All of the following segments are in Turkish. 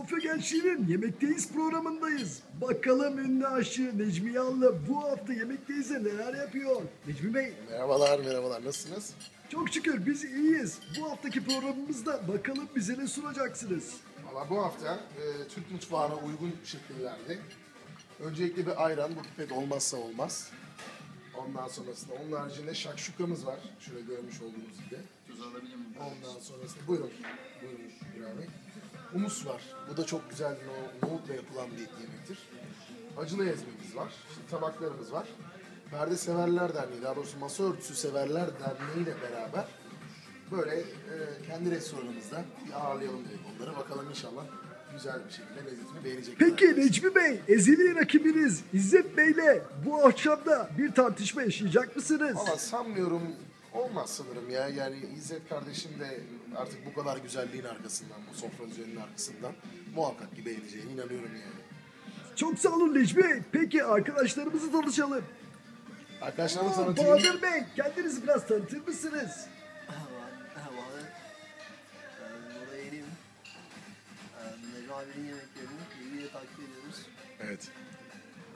Sofya Gençliği'nin Yemekteyiz programındayız. Bakalım ünlü aşçı Necmi Yanlı bu hafta Yemekteyiz'e neler yapıyor? Necmi Bey, Merhabalar, merhabalar. Nasılsınız? çok şükür biz iyiyiz. Bu haftaki programımızda bakalım bize ne sunacaksınız? Valla bu hafta e, Türk mutfağına uygun şekillerde öncelikle bir ayran, bu pipet olmazsa olmaz. Ondan sonrasında onun haricinde şakşukamız var. Şöyle görmüş olduğunuz gibi. Tuz alabilir miyim? Ondan sonrasında buyurun. Buyurun Bey. Humus var. Bu da çok güzel nohutla yapılan bir yemektir. Acılı ezmemiz var. İşte tabaklarımız var. Perde Severler Derneği, daha doğrusu Masa Örtüsü Severler Derneği ile beraber böyle e, kendi restoranımızda bir ağırlayalım dedik onları. Bakalım inşallah güzel bir şekilde lezzetini beğenecekler. Peki Necmi Bey, ezeli rakibiniz İzzet Bey'le bu akşam da bir tartışma yaşayacak mısınız? Ama sanmıyorum olmaz sanırım ya. Yani İzzet kardeşim de artık bu kadar güzelliğin arkasından, bu sofra düzeninin arkasından muhakkak ki beğeneceğine inanıyorum yani. Çok sağ olun Necmi Bey. Peki arkadaşlarımızı tanışalım. Arkadaşlarımı tanıtayım. Bahadır Bey, kendinizi biraz tanıtır mısınız? Ee, abinin yemeklerini ilgiyle takip ediyoruz. Evet.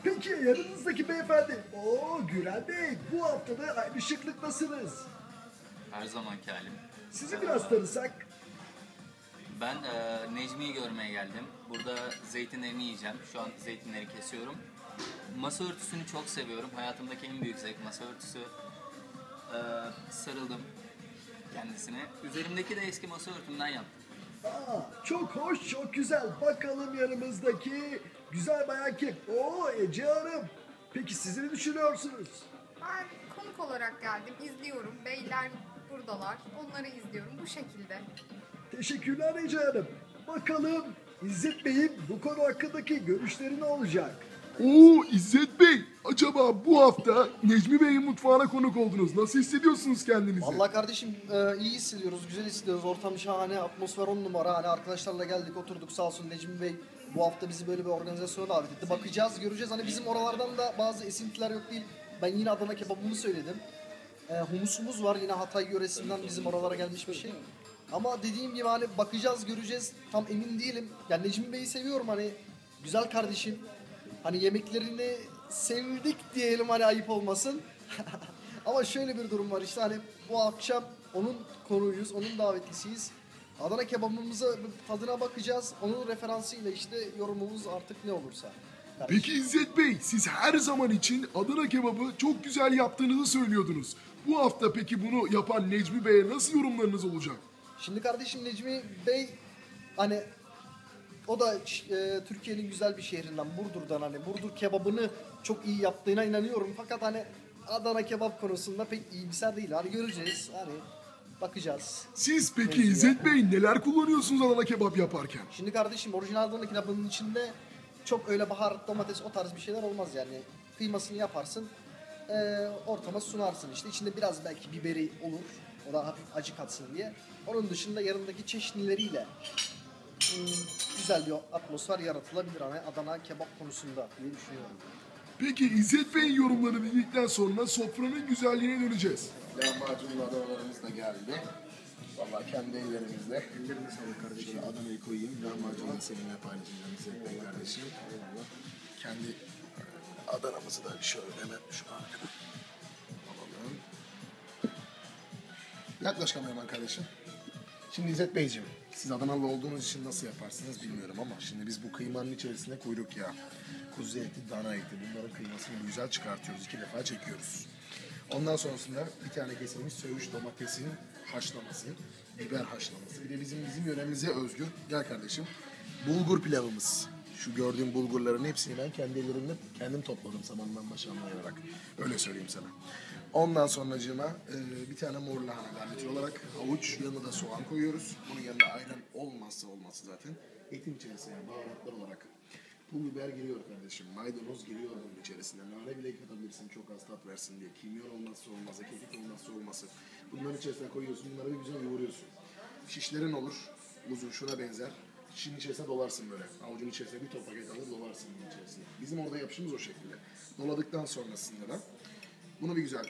Peki yanınızdaki beyefendi. Oo Gürel Bey, bu hafta da aynı şıklıktasınız. Her zamanki halim. Sizi biraz tanısak. Ben e, Necmi'yi görmeye geldim. Burada zeytinlerini yiyeceğim. Şu an zeytinleri kesiyorum. Masa örtüsünü çok seviyorum. Hayatımdaki en büyük zevk masa örtüsü. E, sarıldım kendisine. Üzerimdeki de eski masa örtümden yaptım. Aa, çok hoş, çok güzel. Bakalım yanımızdaki güzel bayan kim? Oo Ece Hanım. Peki siz ne düşünüyorsunuz? Ben konuk olarak geldim, izliyorum. Beyler buradalar, onları izliyorum bu şekilde. Teşekkürler Ece Hanım. Bakalım İzzet Bey'in bu konu hakkındaki görüşleri ne olacak? Oo İzzet Bey, acaba bu hafta Necmi Bey'in mutfağına konuk oldunuz. Nasıl hissediyorsunuz kendinizi? Vallahi kardeşim e, iyi hissediyoruz, güzel hissediyoruz. Ortam şahane, atmosfer on numara. Hani arkadaşlarla geldik, oturduk sağ olsun Necmi Bey bu hafta bizi böyle bir organizasyona davet etti. Bakacağız, göreceğiz. Hani bizim oralardan da bazı esintiler yok değil. Ben yine Adana kebabımı söyledim. E, humusumuz var yine Hatay yöresinden bizim oralara gelmiş bir şey. Ama dediğim gibi hani bakacağız, göreceğiz. Tam emin değilim. Yani Necmi Bey'i seviyorum hani. Güzel kardeşim. Hani yemeklerini sevdik diyelim hani ayıp olmasın. Ama şöyle bir durum var işte hani bu akşam onun konuğuyuz, onun davetlisiyiz. Adana kebabımıza tadına bakacağız. Onun referansıyla işte yorumumuz artık ne olursa. Peki İzzet Bey, siz her zaman için Adana kebabı çok güzel yaptığınızı söylüyordunuz. Bu hafta peki bunu yapan Necmi Bey'e nasıl yorumlarınız olacak? Şimdi kardeşim Necmi Bey hani o da e, Türkiye'nin güzel bir şehrinden Burdur'dan hani Burdur kebabını çok iyi yaptığına inanıyorum. Fakat hani Adana kebap konusunda pek iyimser değil. Hani göreceğiz. Hani bakacağız. Siz peki İzzet Bey neler kullanıyorsunuz Adana kebap yaparken? Şimdi kardeşim orijinal Adana kebabının içinde çok öyle baharat, domates o tarz bir şeyler olmaz yani. Kıymasını yaparsın, e, ortama sunarsın işte. İçinde biraz belki biberi olur. O da hafif acı katsın diye. Onun dışında yanındaki çeşnileriyle hmm, güzel bir atmosfer yaratılabilir hani Adana kebap konusunda diye düşünüyorum. Peki İzzet Bey'in yorumlarını dinledikten sonra sofranın güzelliğine döneceğiz. Lahmacunlu Adanalarımız da geldi. Vallahi kendi ellerimizle. Ellerine sağlık kardeşim. Şöyle Adana'yı koyayım. Lahmacunla seninle paylaşacağım İzzet Bey kardeşim. Kendi Adana'mızı da şöyle hemen şu arkada alalım. Yaklaş kameraman kardeşim. Şimdi İzzet Beyciğim, siz Adanalı olduğunuz için nasıl yaparsınız bilmiyorum ama şimdi biz bu kıymanın içerisine kuyruk yağı, kuzu eti, dana eti bunların kıymasını güzel çıkartıyoruz. iki defa çekiyoruz. Ondan sonrasında bir tane kesilmiş söğüş domatesin haşlaması, biber haşlaması. Bir de bizim bizim yöremize özgü. Gel kardeşim. Bulgur pilavımız. Şu gördüğüm bulgurların hepsini ben kendi ellerimle kendim topladım samandan başlanmayarak. Öyle söyleyeyim sana. Ondan sonracığıma e, bir tane mor lahana garnitür olarak havuç yanına da soğan koyuyoruz. Bunun yanında ayran olmazsa olmazsa zaten etin içerisine baharatlar olarak Pul biber giriyor kardeşim. Maydanoz giriyor bunun içerisine. Nane bile katabilirsin çok az tat versin diye. Kimyon olmazsa olmazsa, kekik olmazsa olması. Bunların içerisine koyuyorsun. Bunları bir güzel yoğuruyorsun. Şişlerin olur. Uzun şuna benzer. Şişin içerisine dolarsın böyle. Avucun içerisine bir top paket alır dolarsın bunun içerisine. Bizim orada yapışımız o şekilde. Doladıktan sonrasında da bunu bir güzel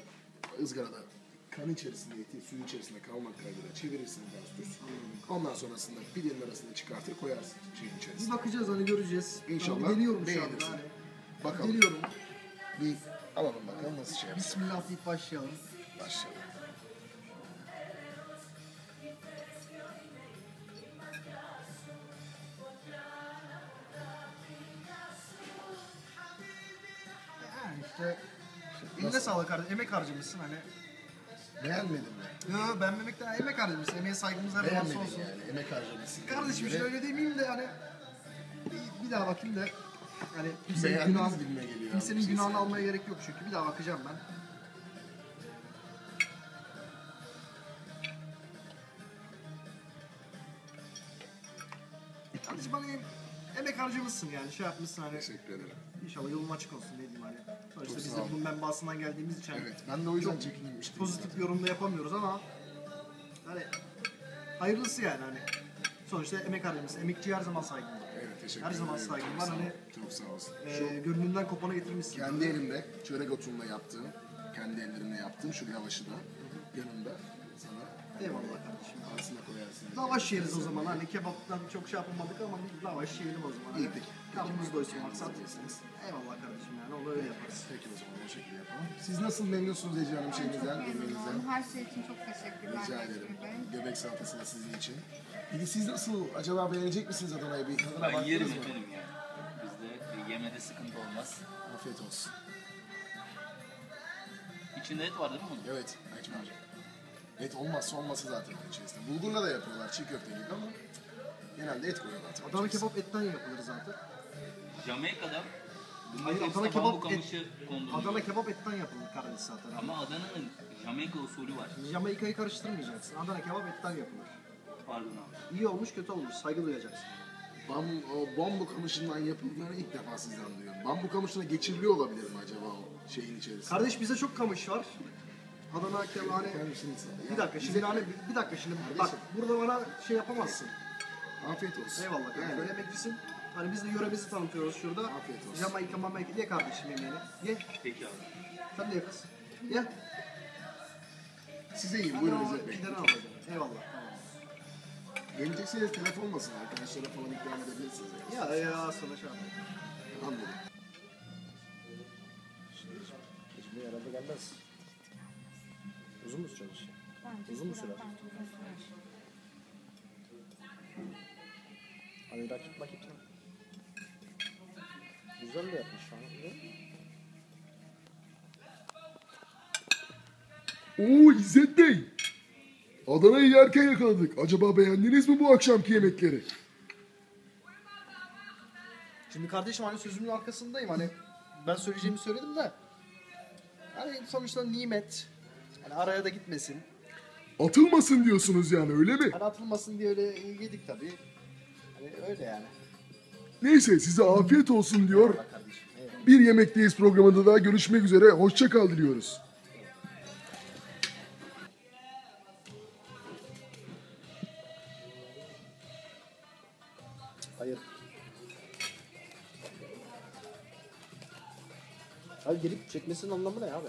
ızgarada kan içerisinde, eti suyun içerisinde kalmak kaydıyla çevirirsiniz az düz. Ondan sonrasında pidenin arasında çıkartır koyarsın şeyin Bir içerisine. bakacağız hani göreceğiz. İnşallah Hani deniyorum şu anda hani. Bakalım. Deniyorum. Bir alalım bakalım nasıl şey yapsın. Bismillah deyip başlayalım. Başlayalım. İşte eline sağlık kardeşim. Emek harcamışsın hani. Beğenmedin mi? Yo beğenmemekten emek harcamışsın. Emeğe saygımız her zaman Beğenmedin sonsuz. yani. Emek harcamışsın. Kardeşim işte öyle demeyeyim de hani bir, bir daha bakayım da hani kimsenin Beğendiniz günahını, gibime geliyor. kimsenin şey günahını almaya gerek yok çünkü bir daha bakacağım ben. Kardeşim hani emek harcamışsın yani şey yapmışsın hani Teşekkür ederim. inşallah yolun açık olsun ne diyeyim hani. Sonuçta biz de bunun menbaasından geldiğimiz için Evet ben de o yüzden çekinmiştim. pozitif bir yorum da yapamıyoruz ama hani hayırlısı yani hani sonuçta emek harcamışsın. Emekçiye her zaman saygım var. Evet teşekkür Her zaman ederim. Çok var. Hani Çok sağ olsun. e, gönlünden kopana getirmişsin. Kendi elimde çörek otumla yaptığım, kendi ellerimle yaptığım şu lavaşı da yanında sana Eyvallah kardeşim. arasına koyarsın. Lavaş yeriz o zaman. Hani kebaptan çok şey yapamadık ama bir lavaş yiyelim o zaman. İyi peki. Karnımız doysun maksat. Eyvallah kardeşim yani onu öyle yaparız. Peki o zaman o şekilde yapalım. Siz nasıl memnunsunuz Ece Hanım Çok şeyinizden, yemeğinizden? memnunum. Her şey için çok teşekkürler Rica Necmi ederim. Göbek salatası da sizin için. Peki siz nasıl? Acaba beğenecek misiniz Adana'yı? Bir tadına Ben baktınız yerim mı? efendim yani. Bizde yemede sıkıntı olmaz. Afiyet olsun. İçinde et var değil mi bunun? Evet, et var. Et olmazsa olması zaten içerisinde. Bulgurla da yapıyorlar çiğ köfte gibi ama genelde et koyuyorlar. tabii Adana içerisine. kebap etten yapılır zaten. Jamaika'da Hayır, Adana kebap et-. Adana kebap etten yapılır kardeş zaten. Ama Adana'nın Jamaika usulü var. Jamaika'yı karıştırmayacaksın. Adana kebap etten yapılır. Pardon abi. İyi olmuş kötü olmuş. Saygı duyacaksın. Bam, o bambu kamışından yapıldığını ilk defa sizden duyuyorum. Bambu kamışına geçiriliyor olabilir mi acaba o şeyin içerisinde? Kardeş bize çok kamış var. Adana. Kardeşim, Bir dakika şimdi hani bir, bir dakika şimdi bak burada bana şey yapamazsın. Afiyet olsun. Eyvallah kardeşim. Yani, Böyle emeklisin. Hani biz de yöremizi tanıtıyoruz şurada. Afiyet olsun. Jamaika mamaika. Ye kardeşim yemeğini. Ye. Peki abi. Sen de ye kız. Ye. size iyi, buyurun İzzet Bey. gideni alacağım. Eyvallah. Tamam. Gelecekseniz telefon olmasın arkadaşlara falan ikram edebilirsiniz. Ya ya sana şey yapayım. Anladım. Şimdi herhalde gelmez. Uzun mu çalışıyor? Uzun mu sürer? Hani rakip rakip sen. Güzel de yapmış şu an. Oo İzzet Bey. Adana'yı yerken yakaladık. Acaba beğendiniz mi bu akşamki yemekleri? Şimdi kardeşim hani sözümün arkasındayım hani ben söyleyeceğimi söyledim de hani sonuçta nimet hani araya da gitmesin. Atılmasın diyorsunuz yani öyle mi? Hani atılmasın diye öyle yedik tabii. Hani öyle yani. Neyse size afiyet olsun diyor. Kardeşim. Eyvallah. Bir Yemekteyiz programında daha görüşmek üzere. Hoşça kal diliyoruz. Hayır. Abi gelip çekmesinin anlamı ne abi?